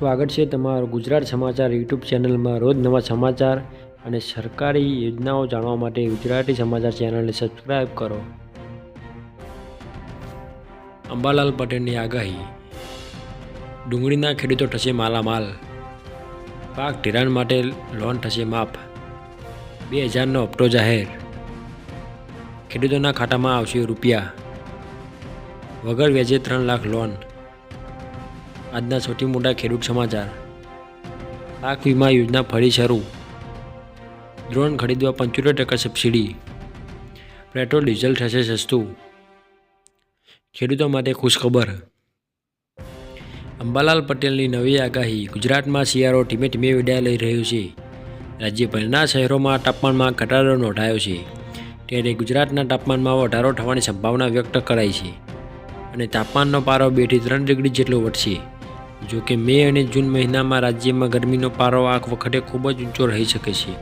સ્વાગત છે તમારું ગુજરાત સમાચાર યુટ્યુબ ચેનલમાં. રોજ નવા સમાચાર અને સરકારી યોજનાઓ જાણવા માટે ગુજરાતી સમાચાર ચેનલને સબસ્ક્રાઇબ કરો. અંબાલાલ પટેલની આગાહી. ડુંગળીના ખેડૂતો થશે માલામાલ. પાક ધિરાણ માટે લોન થશે માફ. બે હજારનો હપ્તો જાહેર. ખેડૂતોના ખાતામાં આવશે રૂપિયા. વગર વ્યાજે ત્રણ લાખ લોન. આજના સૌથી મોટા ખેડૂત સમાચાર. પાક વીમા યોજના ફરી શરૂ. ડ્રોન ખરીદવા પંચોતેર ટકા સબસિડી. પેટ્રોલ, ડીઝલ થશે સસ્તું. ખેડૂતો માટે ખુશખબર. અંબાલાલ પટેલની નવી આગાહી. ગુજરાતમાં શિયાળો ધીમે ધીમે વિદાય લઈ રહ્યું છે. રાજ્યભરના શહેરોમાં તાપમાનમાં ઘટાડો નોંધાયો છે. ત્યારે ગુજરાતના તાપમાનમાં વધારો થવાની સંભાવના વ્યક્ત કરાઈ છે. અને તાપમાનનો પારો બેથી ત્રણ ડિગ્રી જેટલો વધશે. જો કે મે અને જૂન મહિનામાં રાજ્યમાં ગરમીનો પારો આ વખતે ખૂબ જ ઊંચો રહી શકે છે.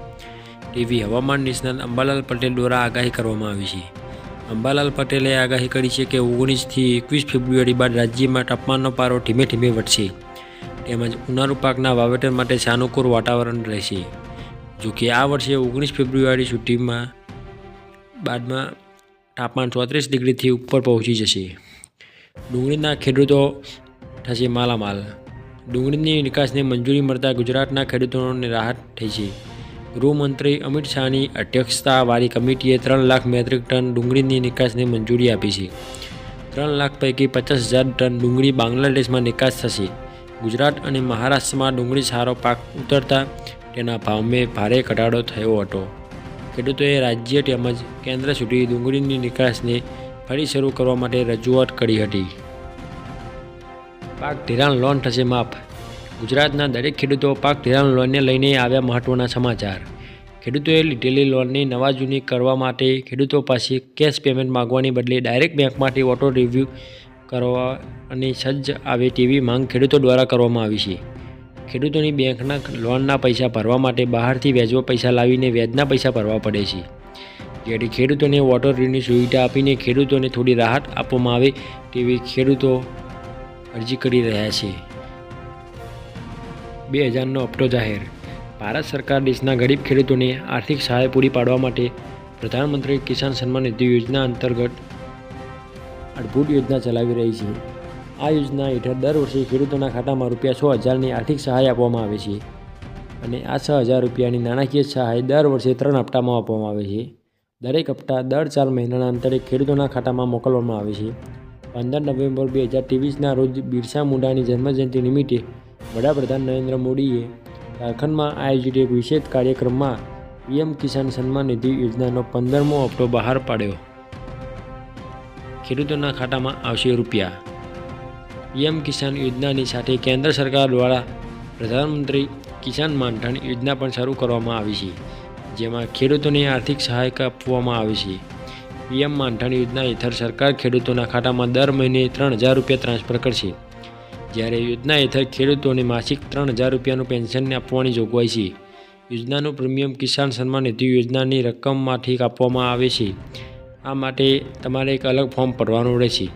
તેવી હવામાન નિષ્ણાત અંબાલાલ પટેલ દ્વારા આગાહી કરવામાં આવી છે. અંબાલાલ પટેલે આગાહી કરી છે કે ઓગણીસથી એકવીસ ફેબ્રુઆરી બાદ રાજ્યમાં તાપમાનનો પારો ધીમે ધીમે વધશે. તેમજ ઉનાળુ પાકના વાવેતર માટે સાનુકૂળ વાતાવરણ રહેશે. જો કે આ વર્ષે ઓગણીસ ફેબ્રુઆરી સુધીમાં બાદમાં તાપમાન ચોત્રીસ ડિગ્રીથી ઉપર પહોંચી જશે. ડુંગળીના ખેડૂતો થશે માલામાલ. ડુંગળીની નિકાસને મંજૂરી મળતા ગુજરાતના ખેડૂતોને રાહત થઈ છે. ગૃહમંત્રી અમિત શાહની અધ્યક્ષતાવાળી કમિટીએ ત્રણ લાખ મેટ્રિક ટન ડુંગળીની નિકાસને મંજૂરી આપી છે. ત્રણ લાખ પૈકી પચાસ હજાર ટન ડુંગળી બાંગ્લાદેશમાં નિકાસ થશે. ગુજરાત અને મહારાષ્ટ્રમાં ડુંગળી સારો પાક ઉતરતા તેના ભાવમાં ભારે ઘટાડો થયો હતો. ખેડૂતોએ રાજ્ય તેમજ કેન્દ્ર સુધી ડુંગળીની નિકાસને ફરી શરૂ કરવા માટે રજૂઆત કરી હતી. પાક ધિરાણ લોન થશે માફ. ગુજરાતના દરેક ખેડૂતો પાક ધિરાણ લોનને લઈને આવ્યા મહત્વના સમાચાર. ખેડૂતોએ લીધેલી લોનની નવા જૂની કરવા માટે ખેડૂતો પાસે કેશ પેમેન્ટ માગવાની બદલે ડાયરેક્ટ બેંકમાંથી ઓટો રિવ્યૂ કરવા અને સજ્જ આવે તેવી માંગ ખેડૂતો દ્વારા કરવામાં આવી છે. ખેડૂતોની બેંકના લોનના પૈસા ભરવા માટે બહારથી વ્યાજવા પૈસા લાવીને વ્યાજના પૈસા ભરવા પડે છે. જેથી ખેડૂતોને વોટર રીની સુવિધા આપીને ખેડૂતોને થોડી રાહત આપવામાં આવે તેવી ખેડૂતો અરજી કરી રહ્યા છે. બે હજારનો હપ્તો જાહેર. ભારત સરકાર દેશના ગરીબ ખેડૂતોને આર્થિક સહાય પૂરી પાડવા માટે પ્રધાનમંત્રી કિસાન સન્માન નિધિ યોજના અંતર્ગત અડભૂત યોજના ચલાવી રહી છે. આ યોજના હેઠળ દર વર્ષે ખેડૂતોના ખાતામાં રૂપિયા છ હજારની આર્થિક સહાય આપવામાં આવે છે અને આ છ હજાર રૂપિયાની નાણાકીય સહાય દર વર્ષે ત્રણ હપ્તામાં આપવામાં આવે છે. દરેક હપ્તા દર ચાર મહિનાના અંતરે ખેડૂતોના ખાતામાં મોકલવામાં આવે છે. પંદર નવેમ્બર બે હજાર ત્રેવીસના રોજ બિરસા મુંડાની જન્મજયંતિ નિમિત્તે વડાપ્રધાન નરેન્દ્ર મોદીએ ઝારખંડમાં આયોજિત એક વિશેષ કાર્યક્રમમાં પીએમ કિસાન સન્માન નિધિ યોજનાનો પંદરમો હપ્તો બહાર પાડ્યો. ખેડૂતોના ખાતામાં આવશે રૂપિયા. પીએમ કિસાન યોજનાની સાથે કેન્દ્ર સરકાર દ્વારા પ્રધાનમંત્રી કિસાન માનધન યોજના પણ શરૂ કરવામાં આવી છે, જેમાં ખેડૂતોને આર્થિક સહાય આપવામાં આવે છે. પીએમ માનધન યોજના હેઠળ સરકાર ખેડૂતોના ખાતામાં દર મહિને ત્રણ હજાર રૂપિયા ટ્રાન્સફર કરશે. જ્યારે યોજના હેઠળ ખેડૂતોને માસિક ત્રણ હજાર રૂપિયાનું પેન્શન આપવાની જોગવાઈ છે. યોજનાનું પ્રીમિયમ કિસાન સન્માન નિધિ યોજનાની રકમમાંથી કાપવામાં આવે છે. આ માટે તમારે એક અલગ ફોર્મ ભરવાનું રહેશે.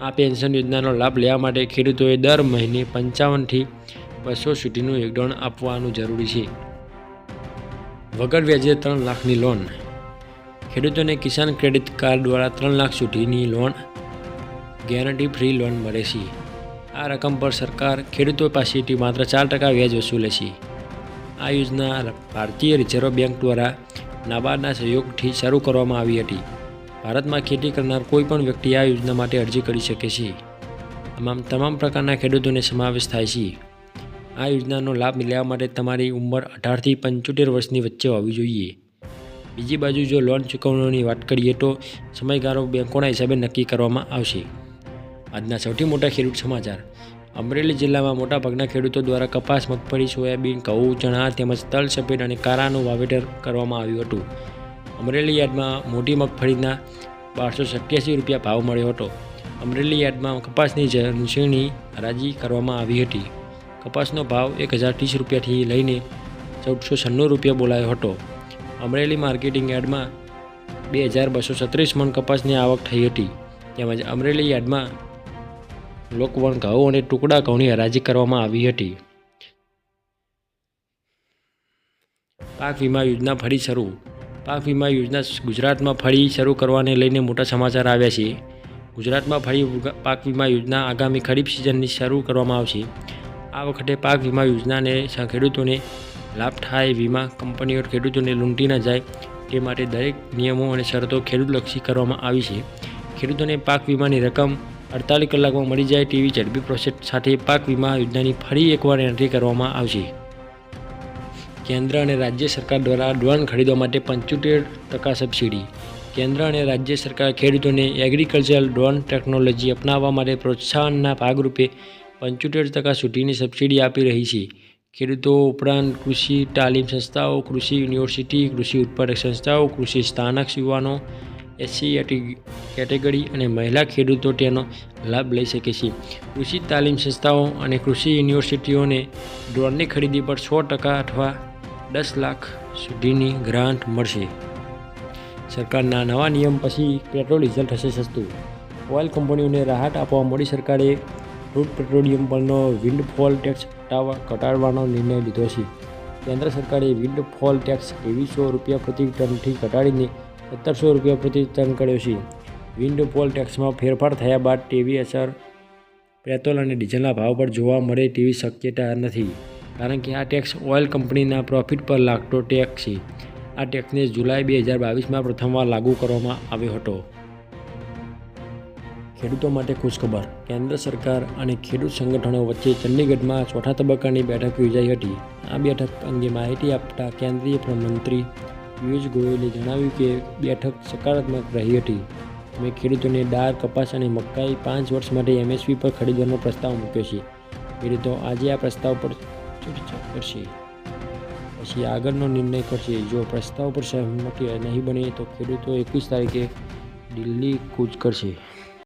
આ પેન્શન યોજનાનો લાભ લેવા માટે ખેડૂતોએ દર મહિને પંચાવનથી બસો સુધીનું યોગદાન આપવાનું જરૂરી છે. વગર વ્યાજે ત્રણ લાખની લોન ખેડૂતોને કિસાન ક્રેડિટ કાર્ડ દ્વારા ત્રણ લાખ સુધીની લોન, ગેરંટી ફ્રી લોન મળે છે. આ રકમ પર સરકાર ખેડૂતો પાસેથી માત્ર ચાર ટકા વ્યાજ વસૂલે છે. આ યોજના ભારતીય રિઝર્વ બેંક દ્વારા નાબાર્ડના સહયોગથી શરૂ કરવામાં આવી હતી. ભારતમાં ખેતી કરનાર કોઈપણ વ્યક્તિ આ યોજના માટે અરજી કરી શકે છે. તમામ તમામ પ્રકારના ખેડૂતોને સમાવેશ થાય છે. આ યોજનાનો લાભ લેવા માટે તમારી ઉંમર અઢારથી પંચોતેર વર્ષની વચ્ચે હોવી જોઈએ. બીજી બાજુ જો લોન ચૂકવણીની વાત કરીએ તો સમયગાળો બેંકોના હિસાબે નક્કી કરવામાં આવશે. આજના સૌથી મોટા ખેડૂત સમાચાર. અમરેલી જિલ્લામાં મોટાભાગના ખેડૂતો દ્વારા કપાસ, મગફળી, સોયાબીન, ઘઉં, ચણા તેમજ તલ, સફેદ અને કારાનું વાવેતર કરવામાં આવ્યું હતું. અમરેલી યાર્ડમાં મોટી મગફળીના બારસો સત્યાસી રૂપિયા ભાવ મળ્યો હતો. અમરેલી યાર્ડમાં કપાસની જણસીની હરાજી કરવામાં આવી હતી. કપાસનો ભાવ એક હજાર ત્રીસ રૂપિયાથી લઈને ચૌદસો છન્નું રૂપિયા બોલાયો હતો. અમરેલી માર્કેટિંગ યાર્ડમાં બે હજાર બસો છત્રીસ મણ કપાસની આવક થઈ હતી. તેમજ અમરેલી યાર્ડમાં લોકવણ ઘઉં અને ટુકડા ઘઉંની હરાજી કરવામાં આવી હતી. પાક વીમા યોજના ફરી શરૂ. પાક વીમા યોજના ગુજરાતમાં ફરી શરૂ કરવાને લઈને મોટા સમાચાર આવ્યા છે. ગુજરાતમાં ફરી પાક વીમા યોજના આગામી ખરીફ સિઝનની શરૂ કરવામાં આવશે. આ વખતે પાક વીમા યોજનાને ખેડૂતોને લાભ થાય વીમા કંપનીઓ ખેડૂતોને લૂંટી ન જાય તે માટે દરેક નિયમો અને શરતો ખેડૂતલક્ષી કરવામાં આવી છે. ખેડૂતોને પાક વીમાની રકમ અડતાલીસ કલાકમાં મળી જાય તેવી ઝડપી પ્રોસેસ સાથે પાક વીમા યોજનાની ફરી એકવાર એન્ટ્રી કરવામાં આવશે. કેન્દ્ર અને રાજ્ય સરકાર દ્વારા ડ્રોન ખરીદવા માટે પંચોતેર ટકા સબસિડી. કેન્દ્ર અને રાજ્ય સરકાર ખેડૂતોને એગ્રીકલ્ચરલ ડ્રોન ટેકનોલોજી અપનાવવા માટે પ્રોત્સાહનના ભાગરૂપે પંચોતેર ટકા સુધીની સબસિડી આપી રહી છે. ખેડૂતો ઉપરાંત કૃષિ તાલીમ સંસ્થાઓ, કૃષિ યુનિવર્સિટી, કૃષિ ઉત્પાદક સંસ્થાઓ, કૃષિ સ્થાનક યુવાનો, એસસી કેટેગરી અને મહિલા ખેડૂતો તેનો લાભ લઈ શકે છે. કૃષિ તાલીમ સંસ્થાઓ અને કૃષિ યુનિવર્સિટીઓને ડ્રોનની ખરીદી પર સો ટકા અથવા દસ લાખ સુધીની ગ્રાન્ટ મળશે. સરકારના નવા નિયમ પછી પેટ્રોલ, ડીઝલ થશે સસ્તું. ઓઇલ કંપનીઓને રાહત આપવા મોદી સરકારે ક્રૂડ પેટ્રોલિયમ પરનો વિન્ડફોલ ટેક્સ ઘટાડવા ઘટાડવાનો નિર્ણય લીધો છે. કેન્દ્ર સરકારે વિન્ડફોલ ટેક્સ ત્રેવીસો રૂપિયા પ્રતિ ટનથી ઘટાડીને સત્તરસો રૂપિયા પ્રતિ ટન કર્યો છે. વિન્ડફોલ ટેક્સમાં ફેરફાર થયા બાદ ટેવી અસર, પેટ્રોલ અને ડીઝલના ભાવ પર જોવા મળે તેવી શક્યતા નથી. કારણ કે આ ટેક્સ ઓઇલ કંપનીના પ્રોફિટ પર લાગતો ટેક્સ છે. આ ટેક્સને જુલાઈ બે હજાર બાવીસમાં પ્રથમવાર લાગુ કરવામાં આવ્યો હતો. ખેડૂતો માટે ખુશખબર. કેન્દ્ર સરકાર અને ખેડૂત સંગઠનો વચ્ચે ચંડીગઢમાં ચોથા તબક્કાની બેઠક યોજાઈ હતી. આ બેઠક અંગે માહિતી આપતા કેન્દ્રીય મંત્રી પિયુષ ગોયલે જણાવ્યું કે, બેઠક સકારાત્મક રહી હતી. અમે ખેડૂતોને દાળ કપાસ અને મકાઈ પાંચ વર્ષ માટે એમએસપી પર ખરીદવાનો પ્રસ્તાવ મૂક્યો છે. ખેડૂતો આજે આ પ્રસ્તાવ પર ચર્ચા કરશે. પછી આગળનો નિર્ણય કરશે. જો પ્રસ્તાવ પર સહમતિ નહીં બને તો ખેડૂતો એકવીસ તારીખે દિલ્હી કૂચ કરશે.